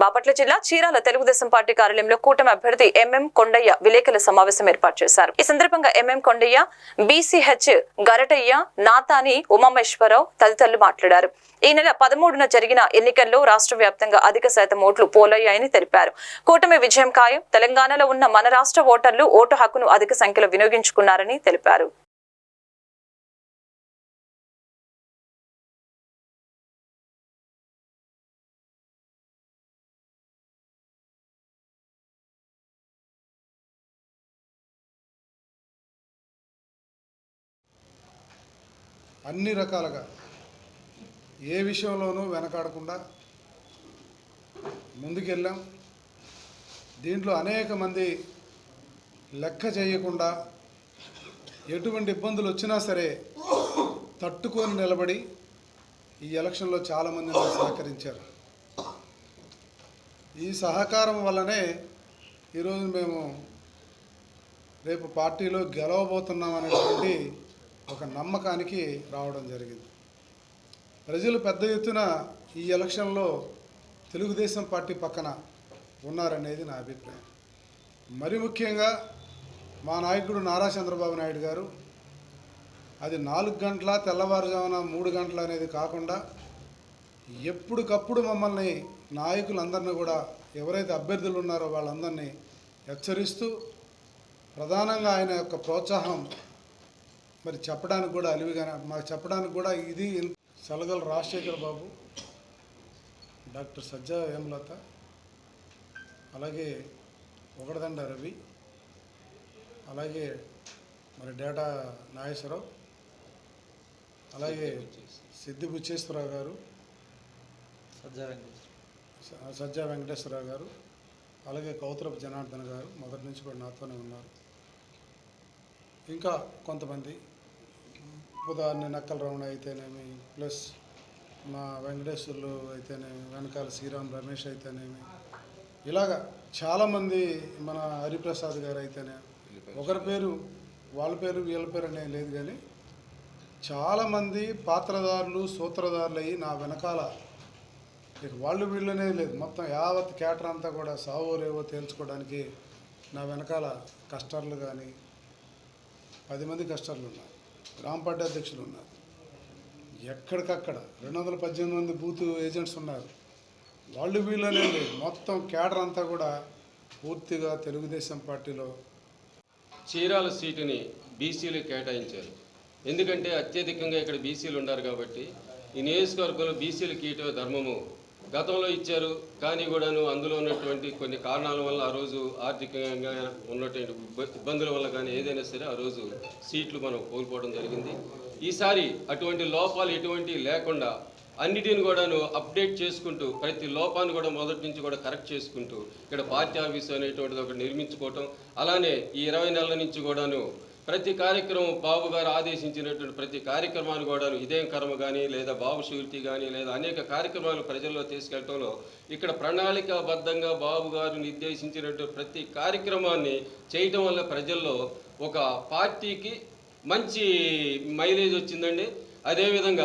బాపట్ల జిల్లా చీరాల తెలుగుదేశం పార్టీ కార్యాలయంలో కూటమి అభ్యర్థి ఎంఎం కొండయ్య విలేకరుల సమావేశం ఏర్పాటు చేశారు. ఈ సందర్భంగా ఎంఎం కొండయ్య బీసీహెచ్ గరటయ్య నాతాని ఉమామేశ్వరరావు తదితరులు మాట్లాడారు. ఈ నెల పదమూడున జరిగిన ఎన్నికల్లో రాష్ట్ర వ్యాప్తంగా అధిక శాతం ఓట్లు పోలయ్యాయని తెలిపారు. కూటమి విజయం ఖాయం. తెలంగాణలో ఉన్న మన రాష్ట్ర ఓటర్లు ఓటు హక్కును అధిక సంఖ్యలో వినియోగించుకున్నారని తెలిపారు. అన్ని రకాలుగా. ఏ విషయంలోనూ వెనకాడకుండా ముందుకెళ్ళాం. దీంట్లో అనేక మంది లెక్క చేయకుండా ఎటువంటి ఇబ్బందులు వచ్చినా సరే తట్టుకొని నిలబడి ఈ ఎలక్షన్లో చాలామంది సహకరించారు. ఈ సహకారం వల్లనే ఈరోజు మేము రేపు పార్టీలో గెలవబోతున్నాం అనేటువంటి ఒక నమ్మకానికి రావడం జరిగింది. ప్రజలు పెద్ద ఎత్తున ఈ ఎలక్షన్లో తెలుగుదేశం పార్టీ పక్కన ఉన్నారనేది నా అభిప్రాయం. మరి ముఖ్యంగా మా నాయకుడు నారా చంద్రబాబు నాయుడు గారు అది నాలుగు గంటల తెల్లవారుజామున మూడు గంటల అనేది కాకుండా ఎప్పటికప్పుడు మమ్మల్ని నాయకులందరినీ కూడా ఎవరైతే అభ్యర్థులు ఉన్నారో వాళ్ళందరినీ హెచ్చరిస్తూ ప్రధానంగా ఆయన యొక్క ప్రోత్సాహం మరి చెప్పడానికి కూడా అలివిగానే మాకు చెప్పడానికి కూడా ఇది సలగల రాజశేఖర్ బాబు డాక్టర్ సజ్జా హేమలత అలాగే ఒకడదండ రవి అలాగే మరి డేటా నాగేశ్వరరావు అలాగే సిద్ధి బుచ్చేశ్వరరావు గారు స- సజ్జా వెంకటేశ్వరరావు గారు అలాగే కౌతురపు జనార్దన్ గారు మొదటి నుంచి కూడా నాతోనే ఉన్నారు. ఇంకా కొంతమంది. ఉదాహరణ నక్కల రమణ అయితేనేమి ప్లస్ మా వెంకటేశ్వర్లు అయితేనేమి వెనకాల శ్రీరామ్ రమేష్ అయితేనేమి. ఇలాగా చాలామంది మన హరిప్రసాద్ గారు అయితేనే ఒకరి పేరు వాళ్ళ పేరు వీళ్ళ పేరు అనేది లేదు కానీ చాలామంది పాత్రదారులు సూత్రధారులు అయ్యి నా వెనకాల ఇక వాళ్ళు అనేది లేదు. మొత్తం యావత్ కేటర్ అంతా కూడా సావో రేవో తేల్చుకోవడానికి నా వెనకాల కస్టర్లు కానీ పది మంది కస్టర్లు ఉన్నారు. గ్రామ పార్టీ అధ్యక్షులు ఉన్నారు. ఎక్కడికక్కడ రెండు వందల పద్దెనిమిది మంది బూత్ ఏజెంట్స్ ఉన్నారు. వాళ్ళు వీళ్ళనే మొత్తం కేడర్ అంతా కూడా పూర్తిగా తెలుగుదేశం పార్టీలో చీరాల సీటుని బీసీలు కేటాయించారు. ఎందుకంటే అత్యధికంగా ఇక్కడ బీసీలు ఉన్నారు కాబట్టి ఈ నియోజకవర్గంలో బీసీలు ఇటు ధర్మము గతంలో ఇచ్చారు కానీ కూడాను అందులో ఉన్నటువంటి కొన్ని కారణాల వల్ల ఆ రోజు ఆర్థికంగా ఉన్నటువంటి ఇబ్బందుల వల్ల కానీ ఏదైనా సరే ఆ రోజు సీట్లు మనం కోల్పోవడం జరిగింది. ఈసారి అటువంటి లోపాలు ఎటువంటి లేకుండా అన్నిటిని కూడాను అప్డేట్ చేసుకుంటూ ప్రతి లోపాన్ని కూడా మొదటి నుంచి కూడా కరెక్ట్ చేసుకుంటూ ఇక్కడ పార్టీ ఆఫీస్ అనేటువంటిది ఒకటి నిర్మించుకోవటం అలానే ఈ ఇరవై నెలల నుంచి కూడాను ప్రతి కార్యక్రమం బాబు గారు ఆదేశించినటువంటి ప్రతి కార్యక్రమాన్ని కూడా ఇదేం కర్మ కానీ లేదా బాబు షూరిటీ కానీ లేదా అనేక కార్యక్రమాలు ప్రజల్లో తీసుకెళ్ళడంలో ఇక్కడ ప్రణాళికాబద్ధంగా బాబు గారు నిర్దేశించినటువంటి ప్రతి కార్యక్రమాన్ని చేయటం వల్ల ప్రజల్లో ఒక పార్టీకి మంచి మైలేజ్ వచ్చిందండి. అదేవిధంగా